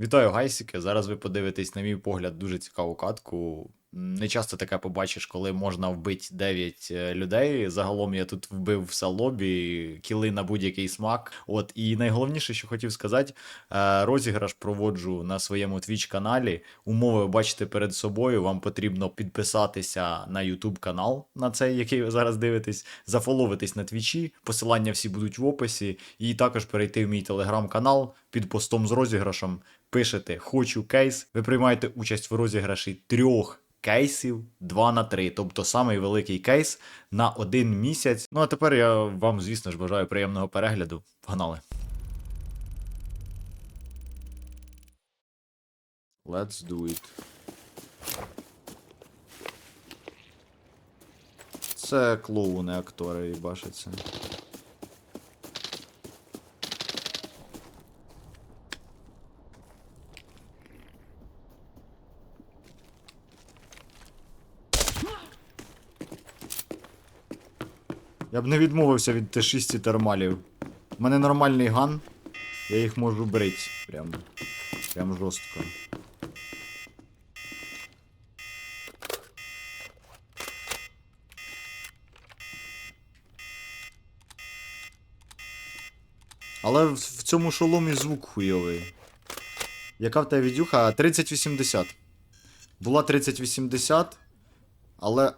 Вітаю, гайсики! Зараз ви подивитесь, на мій погляд, дуже цікаву катку. Не часто таке побачиш, коли можна вбити 9 е, людей. Загалом я тут вбив все лобі, кіли на будь-який смак. От і найголовніше, що хотів сказати, е, розіграш проводжу на своєму Twitch каналі. Умови ви бачите перед собою. Вам потрібно підписатися на YouTube канал, на цей, який ви зараз дивитесь, зафоловитись на твічі. Посилання всі будуть в описі, і також перейти в мій телеграм-канал під постом з розіграшем. Пишете Хочу кейс. Ви приймаєте участь в розіграші трьох кейсів 2 на 3, тобто самий великий кейс на один місяць. Ну а тепер я вам, звісно ж, бажаю приємного перегляду. Погнали. Let's do it. Це клоуни актори і Я б не відмовився від Т6 термалів. У мене нормальний ган, я їх можу брити. Прям. Прям жорстко. Але в, цьому шоломі звук хуйовий. Яка в тебе відюха? 3080. Була 3080, але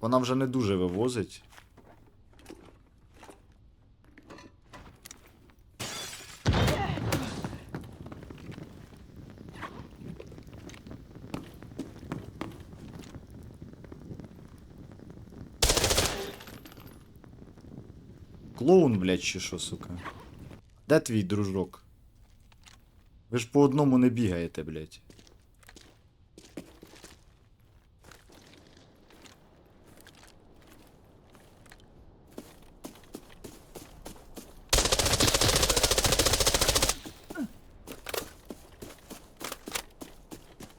вона вже не дуже вивозить. Клоун, блядь, чи що, сука? Де твій дружок? Ви ж по одному не бігаєте, блядь.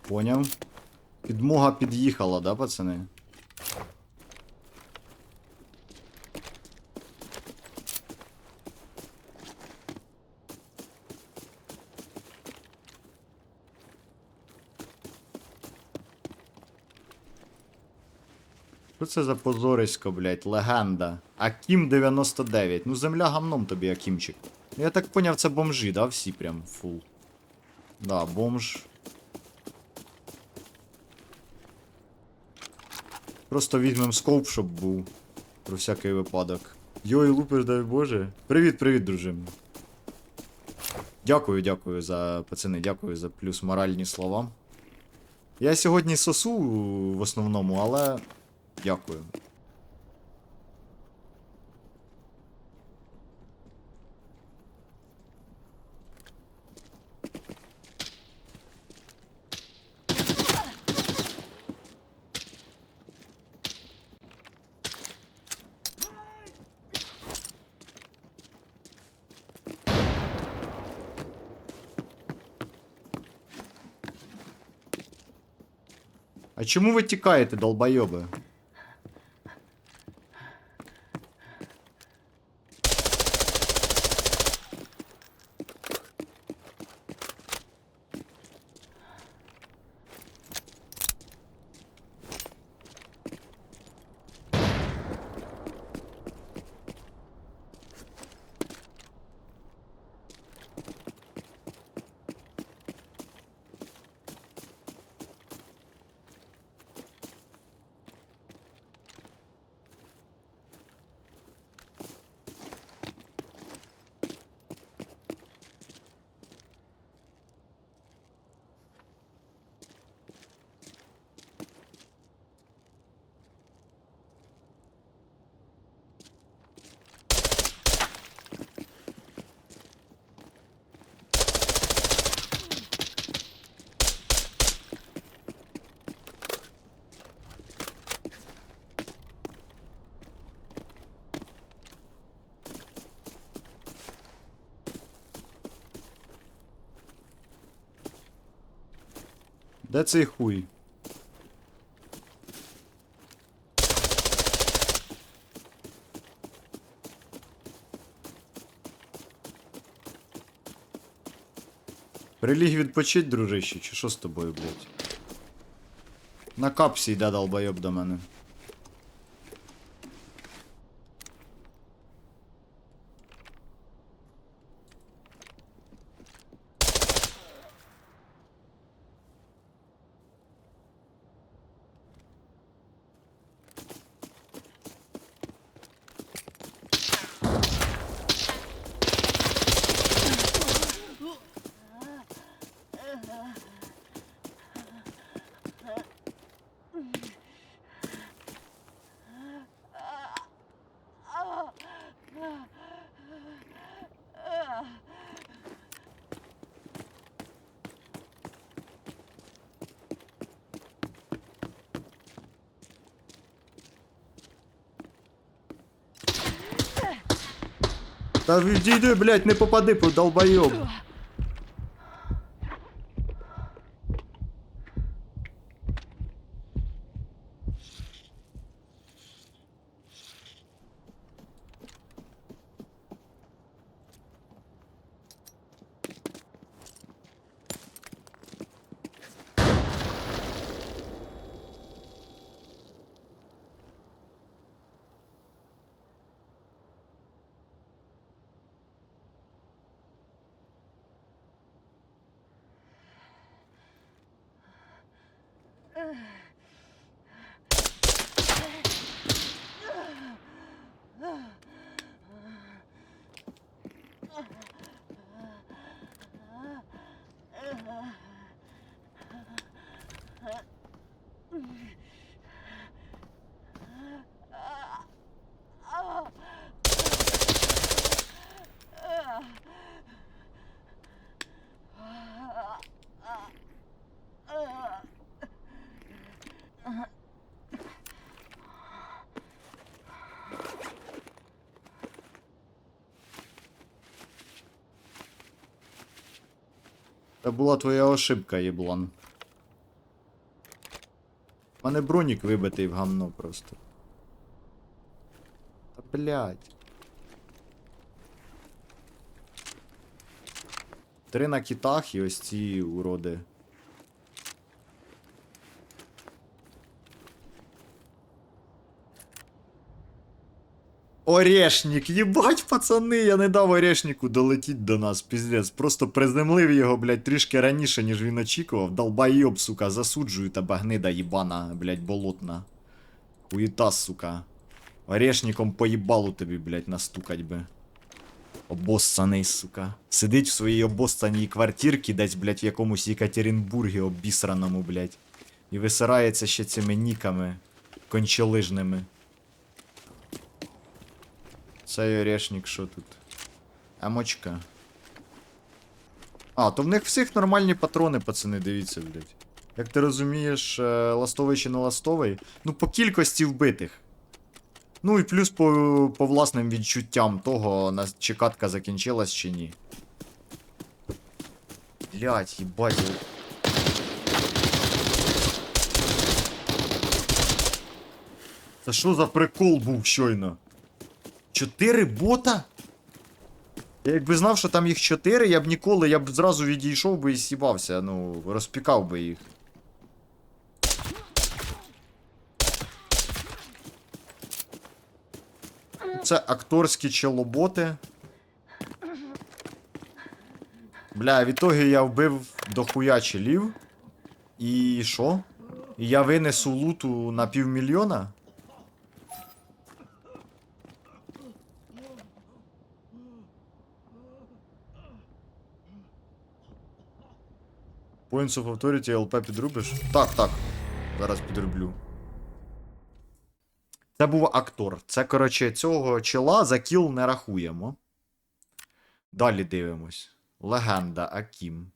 Поняв. Підмога під'їхала, да, пацани? Що це за позорисько, блядь, легенда? Акім 99. Ну земля гамном тобі, Акімчик. Ну, Я так поняв, це бомжі, да? Всі прям фул. Да, бомж. Просто візьмем скоп, щоб був. Про всякий випадок. Йой, лупиш, дай Боже. Привіт, привіт, дружин. Дякую, дякую за пацани, дякую за плюс моральні слова. Я сьогодні сосу в основному, але. Дякую. А чому ви тікаєте, долбойоби? Де цей хуй? Приліг відпочить, дружище, чи що з тобою, блядь? На капсі йде долбойоб до мене. Та відійди, блядь, не попади, по долбойоб. Це була твоя ошибка, єблан. У мене бронік вибитий в гамно просто. Та блядь. Три на китах і ось ці уроди. Орешник, їбать, пацани, я не дав Орешнику долетіть до нас, піздець. Просто приземлив його, блядь, трішки раніше, ніж він очікував. Долбайоб, сука, засуджую тебе, гнида їбана, блядь, болотна. Хуєта, сука. Орешником поїбалу тобі, блядь, настукать би. Обоссаний, сука. Сидить в своїй обоссаній квартирці десь, блядь, в якомусь Єкатеринбургі обісраному, блядь. І висирається ще цими ніками кончолижними. Цей орешник, що тут? Амочка. А, то в них всіх нормальні патрони, пацани, дивіться, блядь. Як ти розумієш, е, ластовий чи не ластовий? Ну, по кількості вбитих. Ну і плюс по, по власним відчуттям того, на, чи катка закінчилась чи ні. Блять, їбать. Це що за прикол був щойно? Чотири бота? Я якби знав, що там їх чотири, я б ніколи, я б зразу відійшов би і сібався, ну, розпікав би їх. Це акторські челоботи. Бля, в ітогі я вбив дохуя челів. І що? І я винесу луту на півмільйона? Points of Authority ЛП підрубиш? Так, так. Зараз підроблю. Це був актор. Це, коротше, цього чела за кіл не рахуємо. Далі дивимось. Легенда Акім.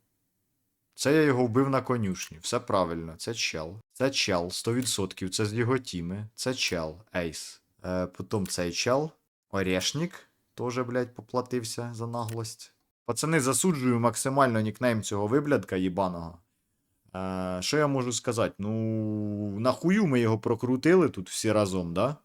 Це я його вбив на конюшні. Все правильно, це чел. Це чел, 100%. Це з його тіми. Це чел, ейс. Е, потім цей чел. Орешник. Теж, блядь, поплатився за наглость. Пацани, засуджую максимально нікнейм цього виблядка їбаного. Е, що я можу сказати? Ну, нахую ми його прокрутили тут всі разом, да?